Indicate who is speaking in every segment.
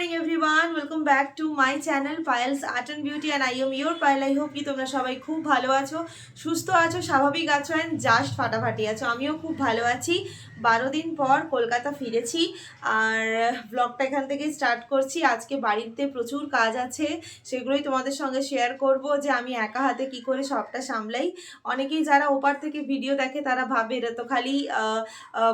Speaker 1: Morning everyone welcome back to my channel Payel's art and beauty and I am your Payel I hope কি তোমরা সবাই খুব ভালো আছো, সুস্থ আছো, স্বাভাবিক আছো অ্যান্ড জাস্ট ফাটাফাটি আছো। আমিও খুব ভালো আছি। বারো দিন পর কলকাতা ফিরেছি আর ব্লগটা এখান থেকেই স্টার্ট করছি। আজকে বাড়িতে প্রচুর কাজ আছে, সেগুলোই তোমাদের সঙ্গে শেয়ার করব যে আমি একা হাতে কি করে সবটা সামলাই। অনেকেই যারা ওপার থেকে ভিডিও দেখে তারা ভাবে এরা তো খালি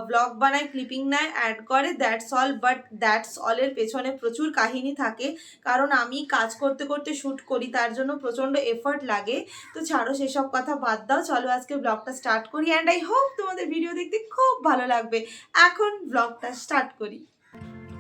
Speaker 1: ব্লগ বানায় ক্লিপিং নেয় অ্যাড করে দ্যাটস অল বাট দ্যাটস অলের পেছনে প্রচুর কাহিনী থাকে। কারণ আমি কাজ করতে করতে শ্যুট করি, তার জন্য প্রচণ্ড এফর্ট লাগে। তো ছাড়ো, সেসব কথা বাদ দাও। চলো আজকে ব্লগটা স্টার্ট করি। অ্যান্ড আই হোপ তোমাদের ভিডিও দেখতে খুব ভালো লাগবে। এখন ব্লগটা স্টার্ট করি।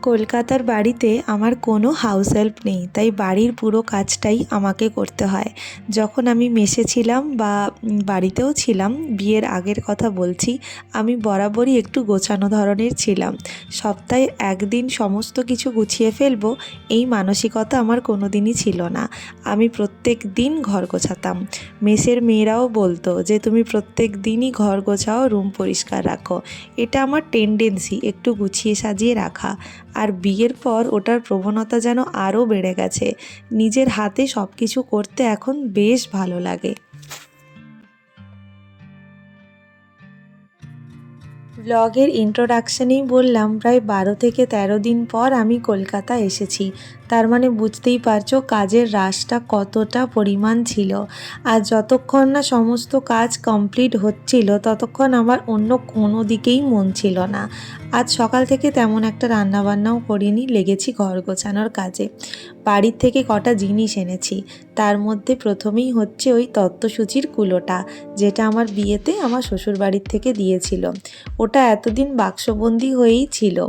Speaker 2: কলকাতার বাড়িতে আমার কোনো হাউস হেল্প নেই, তাই বাড়ির পুরো কাজটাই আমাকে করতে হয়। যখন আমি মেসে ছিলাম বা বাড়িতেও ছিলাম, বিয়ের আগের কথা বলছি, আমি বরাবরই একটু গোছানো ধরনের ছিলাম। সপ্তাহে একদিন সমস্ত কিছু গুছিয়ে ফেলব, এই মানসিকতা আমার কোনো দিনই ছিল না। আমি প্রত্যেক দিন ঘর গোছাতাম। মেসের মেয়েরাও বলতো যে, তুমি প্রত্যেক দিনই ঘর গোছাও, রুম পরিষ্কার রাখো। এটা আমার টেন্ডেন্সি একটু গুছিয়ে সাজিয়ে রাখা। আর বিয়ের পর ওটার প্রবণতা যেন আরও বেড়ে গেছে। নিজের হাতে সব কিছু করতে এখন বেশ ভালো লাগে। ব্লগের ইন্ট্রোডাকশনেই বললাম, প্রায় বারো থেকে তেরো দিন পর আমি কলকাতা এসেছি। তার মানে বুঝতেই পারছ কাজের রাশটা কতটা পরিমাণ ছিল। আর যতক্ষণ না সমস্ত কাজ কমপ্লিট হচ্ছিল, ততক্ষণ আমার অন্য কোনো দিকেই মন ছিল না। আজ সকাল থেকে তেমন একটা রান্নাবান্নাও করিনি, লেগেছি ঘর গোছানোর কাজে। বাড়ির থেকে কটা জিনিস এনেছি। তার মধ্যে প্রথমেই হচ্ছে ওই তত্ত্বসূচির কুলোটা, যেটা আমার বিয়েতে আমার শ্বশুরবাড়ির থেকে দিয়েছিল। ওটা এতদিন বাক্সবন্দি হয়েই ছিল।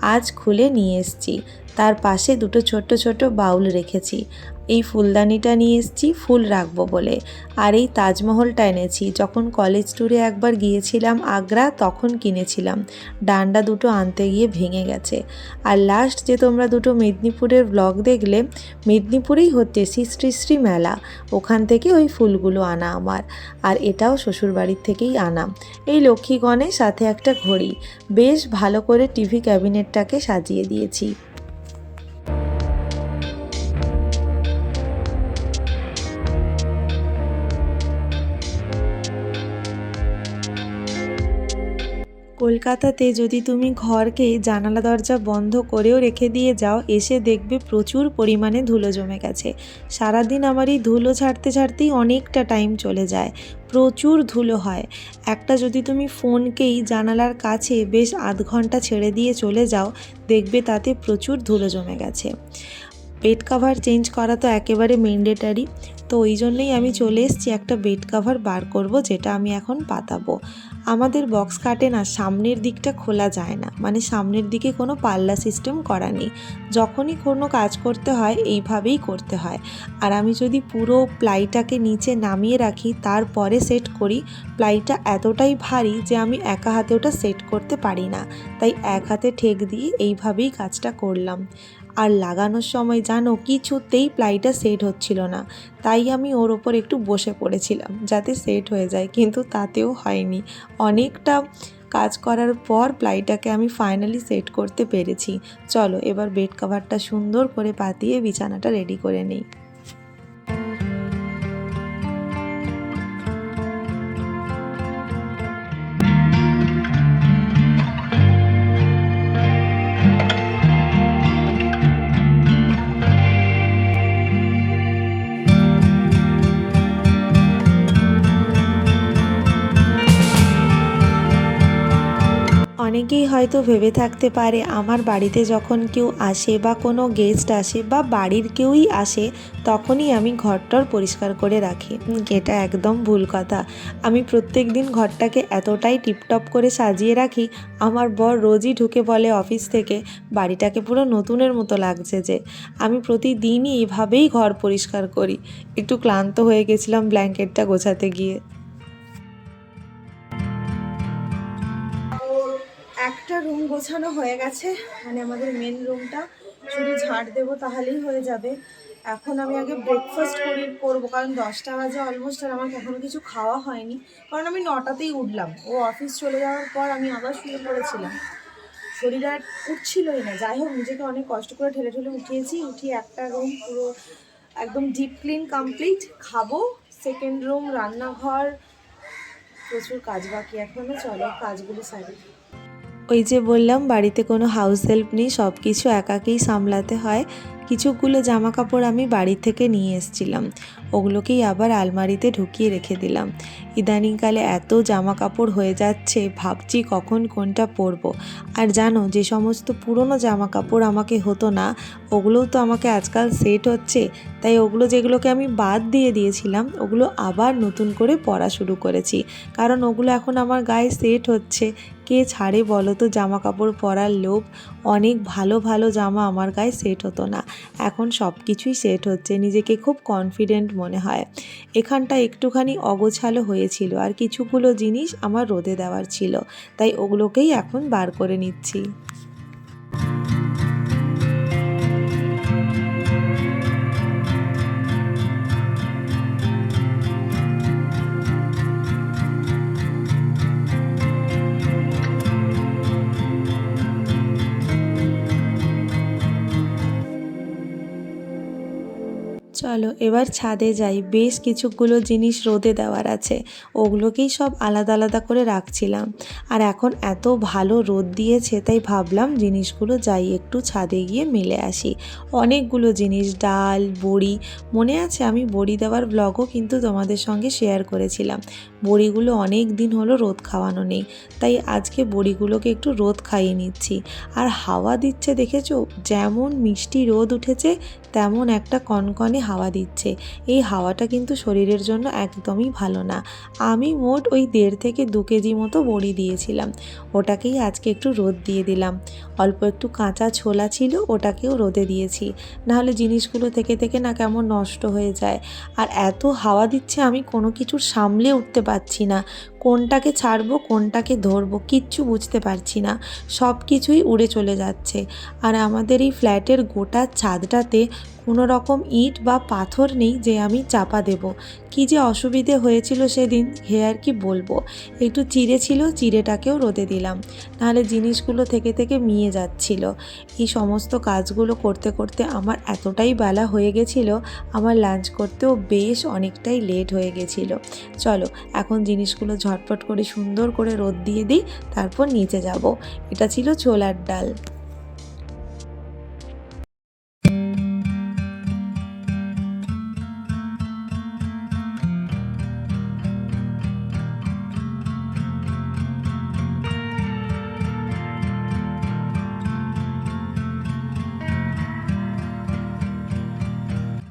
Speaker 2: আজ খুলে নিয়ে এসছি। তার পাশে দুটো ছোট্ট ছোট বাউল রেখেছি। এই ফুলদানিটা নিয়ে এসেছি, ফুল রাখব বলে। আর এই তাজমহলটা এনেছি। যখন কলেজ ট্যুরে একবার গিয়েছিলাম আগ্রা, তখন কিনেছিলাম। ডান্ডা দুটো আনতে গিয়ে ভেঙে গেছে। আর লাস্ট যে তোমরা দুটো মেদিনীপুরের ব্লগ দেখলে, মেদিনীপুরেই হচ্ছে শ্রী শ্রী মেলা। ওখান থেকে ওই ফুলগুলো আনা আমার। আর এটাও শ্বশুরবাড়ির থেকেই আনা। এই লক্ষ্মী গণের সাথে একটা ঘড়ি। বেশ ভালো করে টিভি ক্যাবিনেটটাকে সাজিয়ে দিয়েছি। কলকাতাতে যদি তুমি ঘরকে জানালা দরজা বন্ধ করেও রেখে দিয়ে যাও, এসে দেখবে প্রচুর পরিমাণে ধুলো জমে গেছে। সারাদিন আমার এই ধুলো ছাড়তে ছাড়তেই অনেকটা টাইম চলে যায়। প্রচুর ধুলো হয়। একটা যদি তুমি ফোনকেই জানালার কাছে বেশ আধ ঘণ্টা ছেড়ে দিয়ে চলে যাও, দেখবে তাতে প্রচুর ধুলো জমে গেছে। বেড কাভার চেঞ্জ করা তো একেবারে ম্যান্ডেটারি তো ওই জন্যই আমি চলে এসেছি একটা বেড কাভার বার করব, যেটা আমি এখন পাতাবো। আমাদের বক্স কাটে না, সামনের দিকটা খোলা যায় না। মানে সামনের দিকে কোনো পাল্লা সিস্টেম করা নেই। যখনই কোনো কাজ করতে হয়, এইভাবেই করতে হয়। আর আমি যদি পুরো প্লাইটাকে নিচে নামিয়ে রাখি, তারপরে সেট করি প্লাইটা এতটাই ভারী যে আমি একা হাতে ওটা সেট করতে পারি না। তাই এক হাতে ঠেক দিয়ে এইভাবেই কাজটা করলাম। আর লাগানোর সময় জানো কিছুতেই প্লাইটা সেট হচ্ছিল না। তাই আমি ওর ওপর একটু বসে পড়েছিলাম যাতে সেট হয়ে যায়, কিন্তু তাতেও হয়নি। অনেকটা কাজ করার পর প্লাইটাকে আমি ফাইনালি সেট করতে পেরেছি। চলো এবার বেড কাভারটা সুন্দর করে পাতিয়ে বিছানাটা রেডি করে নিই। অনেকেই হয়তো ভেবে থাকতে পারে আমার বাড়িতে যখন কেউ আসে বা কোনো গেস্ট আসে বা বাড়ির কেউই আসে, তখনই আমি ঘরটর পরিষ্কার করে রাখি। এটা একদম ভুল কথা। আমি প্রত্যেক দিন ঘরটাকে এতটাই টিপটপ করে সাজিয়ে রাখি, আমার বর রোজই ঢুকে বলে অফিস থেকে, বাড়িটাকে পুরো নতুনের মতো লাগছে যে, আমি প্রতিদিনই এভাবেই ঘর পরিষ্কার করি। একটু ক্লান্ত হয়ে গেছিলাম ব্ল্যাঙ্কেটটা গোছাতে গিয়ে।
Speaker 1: একটা রুম গোছানো হয়ে গেছে। মানে আমাদের মেন রুমটা শুধু ঝাড় দেবো তাহলেই হয়ে যাবে। এখন আমি আগে ব্রেকফাস্ট করি, করব, কারণ দশটা বাজে অলমোস্ট আর আমার এখনও কিছু খাওয়া হয়নি। কারণ আমি নটাতেই উঠলাম। ও অফিস চলে যাওয়ার পর আমি আবার শুয়ে পড়েছিলাম। শরীর আর উঠছিলই না। যাই হোক, নিজেকে অনেক কষ্ট করে ঠেলে ঠেলে উঠিয়েছি। উঠিয়ে একটা রুম পুরো একদম ডিপ ক্লিন কমপ্লিট খাব। সেকেন্ড রুম রান্নাঘর। প্রচুর কাজ বাকি এখনও। চলো, কাজগুলো সারি।
Speaker 2: ওই যে বললাম, বাড়িতে কোনো হাউস হেল্প নেই সব কিছু একাকেই সামলাতে হয়। কিছুগুলো জামা কাপড় আমি বাড়ি থেকে নিয়ে এসেছিলাম। ওগুলোকেই আবার আলমারিতে ঢুকিয়ে রেখে দিলাম। ইদানিংকালে এত জামা কাপড় হয়ে যাচ্ছে, ভাবছি কখন কোনটা পরব। আর জানো, যে সমস্ত পুরনো জামা কাপড় আমাকে হতো না, ওগুলোও তো আমাকে আজকাল সেট হচ্ছে। তাই ওগুলো যেগুলোকে আমি বাদ দিয়ে দিয়েছিলাম, ওগুলো আবার নতুন করে পরা শুরু করেছি। কারণ ওগুলো এখন আমার গায়ে সেট হচ্ছে। কে ছাড়ে বলো তো জামা কাপড় পরার লোভ? অনেক ভালো ভালো জামা আমার গায়ে সেট হতো না। এখন সব কিছুই সেট হচ্ছে, নিজেকে খুব কনফিডেন্ট মনে হয়। এখানটা একটুখানি অগোছালো হয়েছিল আর কিছুগুলো জিনিস আমার রোদে দেওয়ার ছিল, তাই ওগুলোকেই এখন বার করে নিচ্ছি। চলো, এবার ছাদে যাই। বেশ কিছুগুলো জিনিস রোদে দেওয়ার আছে। ওগুলোকেই সব আলাদা আলাদা করে রাখছিলাম। আর এখন এত ভালো রোদ দিয়েছে, তাই ভাবলাম জিনিসগুলো যাই, একটু ছাদে গিয়ে মেলে আসি। অনেকগুলো জিনিস, ডাল, বড়ি, মনে আছে আমি বড়ি দেওয়ার ব্লগও কিন্তু তোমাদের সঙ্গে শেয়ার করেছিলাম। বড়িগুলো অনেক দিন হলো রোদ খাওয়ানো নেই, তাই আজকে বড়িগুলোকে একটু রোদ খাইয়ে নিচ্ছি। আর হাওয়া দিচ্ছে দেখেছ? যেমন মিষ্টি রোদ উঠেছে, তেমন একটা কনকনে হাওয়া দিচ্ছে। এই হাওয়াটা কিন্তু শরীরের জন্য একদমই ভালো না। আমি মোট ওই দেড় থেকে দু কেজি মতো বড়ি দিয়েছিলাম। ওটাকেই আজকে একটু রোদ দিয়ে দিলাম। অল্প একটু কাঁচা ছোলা ছিল, ওটাকেও রোদে দিয়েছি। নাহলে জিনিসগুলো থেকে থেকে না কেমন নষ্ট হয়ে যায়। আর এত হাওয়া দিচ্ছে, আমি কোনো কিছুর সামলে উঠতে পারছি না। কোনটাকে ছাড়বো, কোনটাকে ধরবো, কিচ্ছু বুঝতে পারছি না। সব কিছুই উড়ে চলে যাচ্ছে। আর আমাদের এই ফ্ল্যাটের গোটা ছাদটাতে কোনো রকম ইট বা পাথর নেই যে আমি চাপা দেব। কি যে অসুবিধে হয়েছিল সেদিন, হে আর কি বলব। একটু চিড়ে ছিল, চিড়েটাকেও রোদে দিলাম। নাহলে জিনিসগুলো থেকে থেকে মিয়ে যাচ্ছিল। এই সমস্ত কাজগুলো করতে করতে আমার এতটাই বেলা হয়ে গেছিল, আমার লাঞ্চ করতেও বেশ অনেকটাই লেট হয়ে গেছিল। চলো, এখন জিনিসগুলো ঝটপট করে সুন্দর করে রোদ দিয়ে দিই তারপর নিচে যাব। এটা ছিল ছোলার ডাল।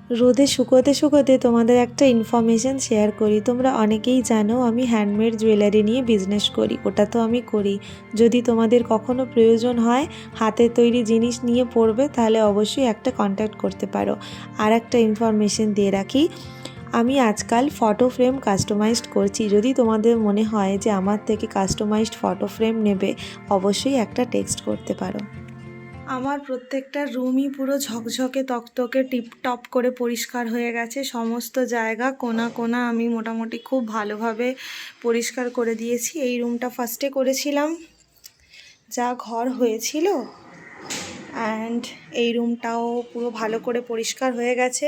Speaker 2: রোদে শুকোতে শুকোতে তোমাদের একটা ইনফরমেশন শেয়ার করি। তোমরা অনেকেই জানো আমি হ্যান্ডমেড জুয়েলারি নিয়ে বিজনেস করি, ওটা তো আমি করি। যদি তোমাদের কখনো প্রয়োজন হয় হাতের তৈরি জিনিস নিয়ে পড়বে, তাহলে অবশ্যই একটা কন্ট্যাক্ট করতে পারো। আর একটা ইনফরমেশন দিয়ে রাখি, আমি আজকাল ফটো ফ্রেম কাস্টমাইজড করছি। যদি তোমাদের মনে হয় যে আমার থেকে কাস্টমাইজড ফটো ফ্রেম নেবে, অবশ্যই একটা টেক্সট করতে পারো। আমার প্রত্যেকটা রুমই পুরো ঝকঝকে তকতকে টিপটপ করে পরিষ্কার হয়ে গেছে। সমস্ত জায়গা কোনা কোনা আমি মোটামুটি খুব ভালোভাবে পরিষ্কার করে দিয়েছি। এই রুমটা ফার্স্টে করেছিলাম। যা ঘর হয়েছিল অ্যান্ড এই রুমটাও পুরো ভালো করে পরিষ্কার হয়ে গেছে।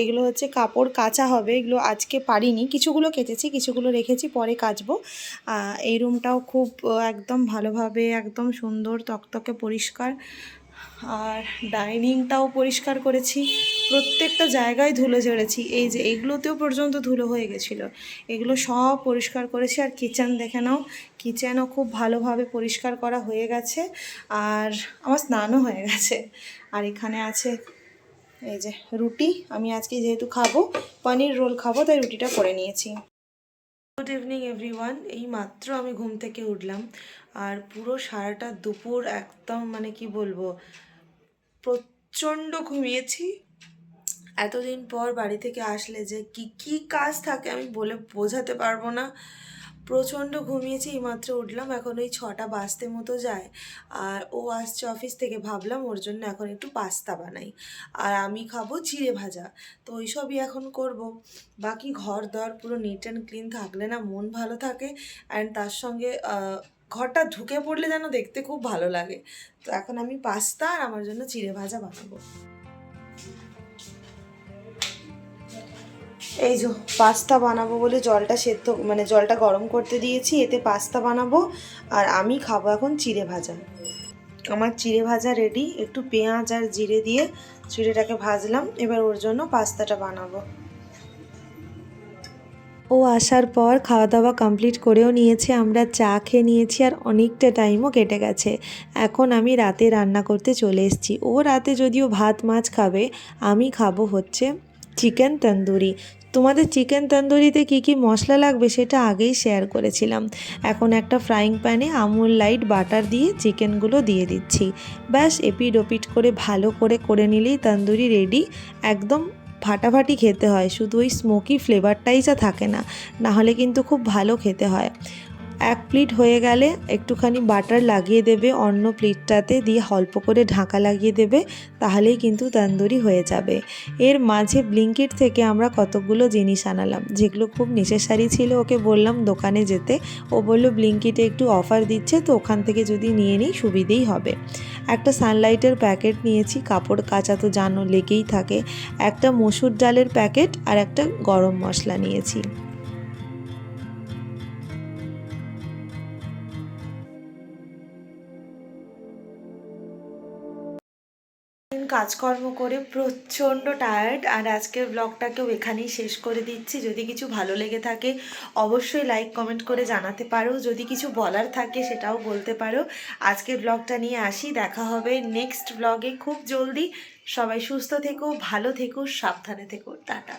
Speaker 2: এগুলো হচ্ছে কাপড় কাঁচা হবে। এগুলো আজকে পারিনি। কিছুগুলো কেচেছি, কিছুগুলো রেখেছি, পরে কাচবো। এই রুমটাও খুব একদম ভালোভাবে, একদম সুন্দর, তকতকে পরিষ্কার। আর ডাইনিংটাও পরিষ্কার করেছি। প্রত্যেকটা জায়গায় ধুলো ঝেড়েছি এই যে এইগুলোতেও পর্যন্ত ধুলো হয়ে গেছিল। এগুলো সব পরিষ্কার করেছি। আর কিচেন দেখে নাও, কিচেনও খুব ভালোভাবে পরিষ্কার করা হয়ে গেছে। আর আমার স্নানও হয়ে গেছে। আর এখানে আছে এই যে রুটি। আমি আজকে যেহেতু খাব, পনির রোল খাব, তাই রুটিটা করে নিয়েছি। গুড ইভিনিং এভরিওয়ান এই মাত্র আমি ঘুম থেকে উঠলাম আর পুরো সারাটা দুপুর একদম মানে কি বলব, প্রচণ্ড ঘুমিয়েছি। এতদিন পর বাড়ি থেকে আসলে যে কি কি কাজ থাকে আমি বলে বোঝাতে পারব না। প্রচণ্ড ঘুমিয়েছি, এইমাত্র উঠলাম। এখন ওই ছটা বাজতে মতো যায়। আর ও আসছে অফিস থেকে, ভাবলাম ওর জন্য এখন একটু পাস্তা বানাই। আর আমি খাব চিড়ে ভাজা। তো ওইসবই এখন করব। বাকি ঘর দর পুরো নিট অ্যান্ড ক্লিন থাকলে না মন ভালো থাকে। অ্যান্ড তার সঙ্গে
Speaker 1: ঘরটা ঢুকে পড়লে যেন দেখতে খুব ভালো লাগে। তো এখন আমি পাস্তা আর আমার জন্য চিড়ে ভাজা বানাবো। এই যে পাস্তা বানাবো বলে জলটা সেদ্ধ মানে জলটা গরম করতে দিয়েছি, এতে পাস্তা বানাবো, আর আমি খাব এখন চিড়ে ভাজা। আমার চিড়ে ভাজা রেডি একটু পেঁয়াজ আর জিরে দিয়ে চিড়েটাকে ভাজলাম, এবার ওর জন্য পাস্তাটা বানাবো।
Speaker 2: ও আসার পর খাওয়া দাওয়া কমপ্লিট করেও নিয়েছে, আমরা চা খেয়ে নিয়েছি, আর অনেকটা টাইমও কেটে গেছে। এখন আমি রাতে রান্না করতে চলে এসেছি। ও রাতে যদিও ভাত, মাছ খাবে, আমি খাব হচ্ছে চিকেন তন্দুরি। তোমাদের চিকেন তন্দুরিতে কী কী মশলা লাগবে সেটা আগেই শেয়ার করেছিলাম। এখন একটা ফ্রাইং প্যানে আমুল লাইট বাটার দিয়ে চিকেনগুলো দিয়ে দিচ্ছি। ব্যাস এপিড ওপিট করে ভালো করে করে নিলেই তন্দুরি রেডি একদম ফাটাফাটি খেতে হয়, শুধু ওই স্মোকি ফ্লেভারটাই যা থাকে না, নাহলে কিন্তু খুব ভালো খেতে হয়। এক প্লেট হয়ে গেলে একটুখানি বাটার লাগিয়ে দেবে অন্য প্লেটটাতে, দিয়ে অল্প করে ঢাকা লাগিয়ে দেবে, তাহলেই কিন্তু তন্দুরি হয়ে যাবে। এর মাঝে ব্লিঙ্কিট থেকে আমরা কতগুলো জিনিস আনালাম, যেগুলো খুব নেসেসারি ছিল, ওকে বললাম দোকানে যেতে। ও বলল, ব্লিঙ্কিটে একটু অফার দিচ্ছে, তো ওখান থেকে যদি নিয়ে নিই, সুবিধেই হবে। একটা সানলাইটের প্যাকেট নিয়েছি, কাপড় কাচা তো জানো লেগেই থাকে। একটা মসুর ডালের প্যাকেট আর একটা গরম মশলা নিয়েছি। কাজকর্ম করে প্রচণ্ড টায়ার্ড আর আজকের ব্লগটাকেও এখানেই শেষ করে দিচ্ছি। যদি কিছু ভালো লেগে থাকে, অবশ্যই লাইক কমেন্ট করে জানাতে পারো। যদি কিছু বলার থাকে, সেটাও বলতে পারো। আজকের ব্লগটা নিয়ে আসি। দেখা হবে নেক্সট ব্লগে খুব জলদি। সবাই সুস্থ থেকো, ভালো থেকো, সাবধানে থেকো। টাটা।